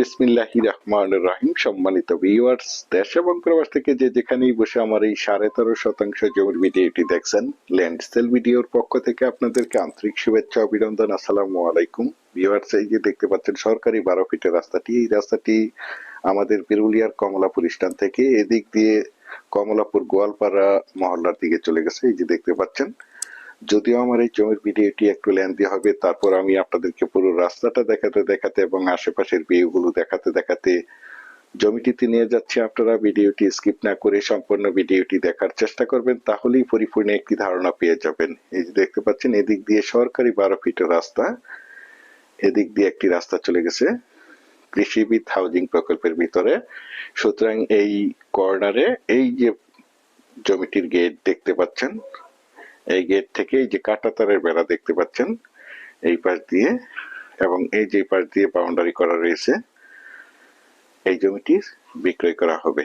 বিসমিল্লাহি রহমান রাহিম। সম্মানিত ভিউয়ার্স দেশ এবং প্রবাস থেকে যে যেখানেই বসে আমার এই সাড়ে তেরো শতাংশ জমির ভিডিওটি দেখছেন ল্যান্ড সেল ভিডিওর পক্ষ থেকে আপনাদেরকে আন্তরিক শুভেচ্ছা, অভিনন্দন, আসসালামু আলাইকুম। ভিউয়ার্স এই যে দেখতে পাচ্ছেন, সরকারি বারো ফিটের রাস্তাটি, এই রাস্তাটি আমাদের বিরুলিয়ার কমলাপুর স্ট্যান্ড থেকে এদিক দিয়ে কমলাপুর গোয়ালপাড়া মহল্লার দিকে চলে গেছে। এই যে দেখতে পাচ্ছেন যদিও আমার এই জমির ভিডিওটি একটু লেন্দি হবে, তারপর আমি আপনাদেরকে পুরো রাস্তাটা দেখাতে দেখাতে এবং আশেপাশের ভিউগুলো দেখাতে দেখাতে জমিটিতে নিয়ে যাচ্ছি। আপনারা ভিডিওটি স্কিপ না করে সম্পূর্ণ ভিডিওটি দেখার চেষ্টা করবেন, তাহলেই পরিপূর্ণ একটি ধারণা পেয়ে যাবেন। এই যে দেখতে পাচ্ছেন, এদিক দিয়ে সরকারি বারো ফিটের রাস্তা, এদিক দিয়ে একটি রাস্তা চলে গেছে কৃষিবিদ হাউজিং প্রকল্পের ভিতরে। সুতরাং এই কর্নারে এই যে জমিটির গেট দেখতে পাচ্ছেন এই গেট থেকে এই যে কাঁটাতারের বেড়া দেখতে পাচ্ছেন, এই পাশ দিয়ে এবং এই যে পাশ দিয়ে বাউন্ডারি করা রয়েছে, এই জমিটি বিক্রয় করা হবে।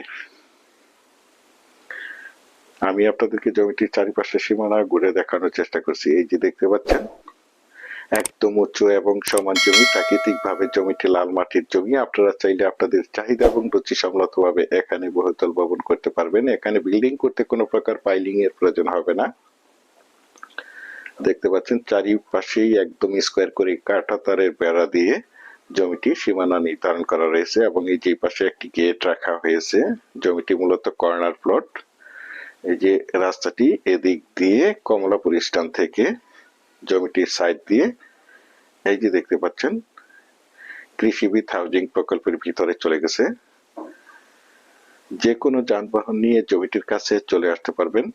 আমি আপনাদেরকে জমিটির চারিপাশে সীমানা ঘুরে দেখানোর চেষ্টা করছি। এই যে দেখতে পাচ্ছেন, একদম উঁচু এবং সমান জমি প্রাকৃতিক ভাবে জমিটি লাল মাটির জমি। আপনারা চাইলে আপনাদের চাহিদা এবং রুচি সম্মত ভাবে এখানে বহুতল ভবন করতে পারবেন। এখানে বিল্ডিং করতে কোনো প্রকার পাইলিং এর প্রয়োজন হবে না। দেখতে পাচ্ছেন, চারিপাশেই একদম স্কোয়ার করে কাটা তারের বেড়া দিয়ে জমিটি সীমানা নির্ধারণ করা রয়েছে এবং এই যে পাশে একটি গেট রাখা হয়েছে, জমিটি মূলত কর্নার প্লট এই যে রাস্তাটি এদিক দিয়ে কমলাপুর স্ট্যান্ড থেকে জমিটির সাইড দিয়ে এই যে দেখতে পাচ্ছেন, কৃষিবিদ হাউজিং প্রকল্পের ভিতরে চলে গেছে। যে কোনো যানবাহন নিয়ে জমিটির কাছে চলে আসতে পারবেন।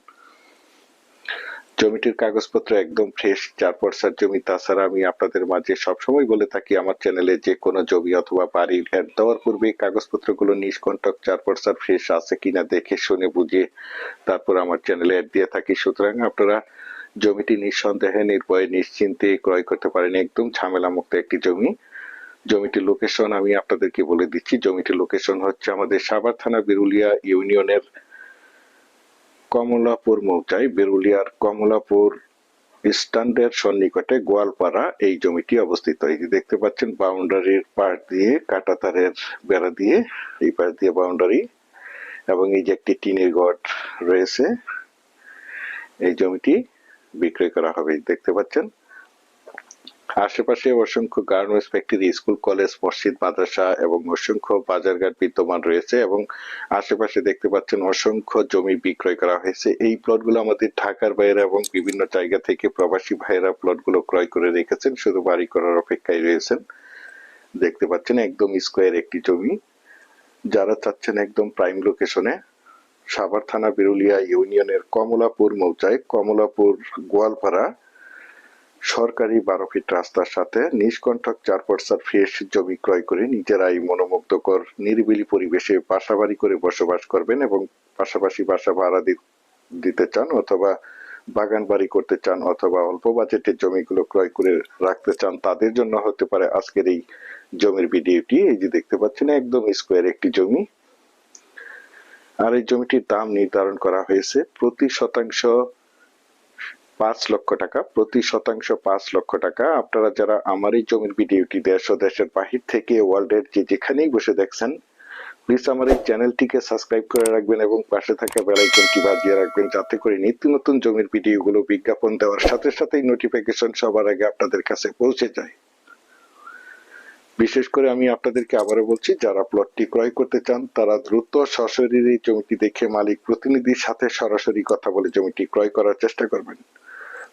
জমিটির কাগজপত্র একদম ফ্রেশ চার পর্সার জমি। তাছাড়া আমি আপনাদের মাঝে সবসময় বলে থাকি, আমার চ্যানেলে যে কোনো জমি অথবা বাড়ির অ্যাড দেওয়ার পূর্বে কাগজপত্রগুলো নিষ্কণ্টক চার পর্সার ফ্রেশ আছে কিনা দেখে, শুনে, বুঝে তারপর আমার চ্যানেলে অ্যাড দিয়ে থাকি। সুতরাং আপনারা জমিটি নিঃসন্দেহে নির্ভয়ে, নিশ্চিন্তে ক্রয় করতে পারেন। একদম ঝামেলা মুক্ত একটি জমি। জমিটির লোকেশন আমি আপনাদেরকে বলে দিচ্ছি। জমিটির লোকেশন হচ্ছে আমাদের সাভার থানা, বিরুলিয়া ইউনিয়নের কমলাপুর মৌজায় বেরুলিয়ার কমলাপুর স্ট্যান্ডের সন্নিকটে গোয়ালপাড়া এই জমিটি অবস্থিত। এই যে দেখতে পাচ্ছেন, বাউন্ডারির পাশ দিয়ে কাটাতারের বেড়া দিয়ে এই পাশ দিয়ে বাউন্ডারি এবং এই যে একটি টিনের গড় রয়েছে, এই জমিটি বিক্রয় করা হবে, দেখতে পাচ্ছেন। আশেপাশে অসংখ্য গার্মেন্টস ফ্যাক্টরি স্কুল কলেজ মসজিদ, মাদ্রাসা এবং অসংখ্য বাজারঘাট বিদ্যমান রয়েছে এবং আশেপাশে দেখতে পাচ্ছেন অসংখ্য জমি বিক্রয় করা হয়েছে। এই প্লটগুলো আমাদের ঢাকার বাইরে এবং বিভিন্ন জায়গা থেকে প্রবাসী ভাইয়েরা প্লটগুলো ক্রয় করে রেখেছেন, শুধু বাড়ি করার অপেক্ষায় রয়েছেন। দেখতে পাচ্ছেন একদম স্কোয়ার একটি জমি। যারা চাচ্ছেন একদম প্রাইম লোকেশনে সাভার থানা, বিরুলিয়া ইউনিয়নের কমলাপুর মৌজায় কমলাপুর গোয়ালপাড়া সরকারি বারো ফিট রাস্তার সাথে নিষ্কণ্ঠক চার পর্সার ফ্রেশ জমি ক্রয় করে নিজেরাই মনোমুগ্ধকর, নিরিবিলি পরিবেশে বাসাবাড়ি করে বসবাস করবেন এবং পাশাপাশি বাসা ভাড়া দিতে চান অথবা বাগান বাড়ি করতে চান অথবা অল্প বাজেটের জমিগুলো ক্রয় করে রাখতে চান, তাদের জন্য হতে পারে আজকের এই জমির ভিডিওটি। এই যে দেখতে পাচ্ছেন, একদম স্কোয়ার একটি জমি। আর এই জমিটির দাম নির্ধারণ করা হয়েছে প্রতি শতাংশ পাঁচ লক্ষ টাকা, প্রতি শতাংশ পাঁচ লক্ষ টাকা। আপনারা যারা আমার এই জমির ভিডিওটি দেশ ও দেশের বাহির থেকে ওয়ার্ল্ডের যে যেখানেই বসে দেখছেন প্লিজ আমার এই চ্যানেলটিকে সাবস্ক্রাইব করে রাখবেন এবং পাশে থাকা বেল আইকনটি বাজিয়ে রাখবেন যাতে করে নিত্য নতুন জমির ভিডিওগুলো বিজ্ঞাপন দেওয়ার সাথে সাথেই নোটিফিকেশন সবার আগে আপনাদের কাছে পৌঁছে যায়। বিশেষ করে আমি আপনাদেরকে আবারও বলছি, যারা প্লটটি ক্রয় করতে চান, তারা দ্রুত সশরীরে জমিটি দেখে মালিক প্রতিনিধির সাথে সরাসরি কথা বলে জমিটি ক্রয় করার চেষ্টা করবেন।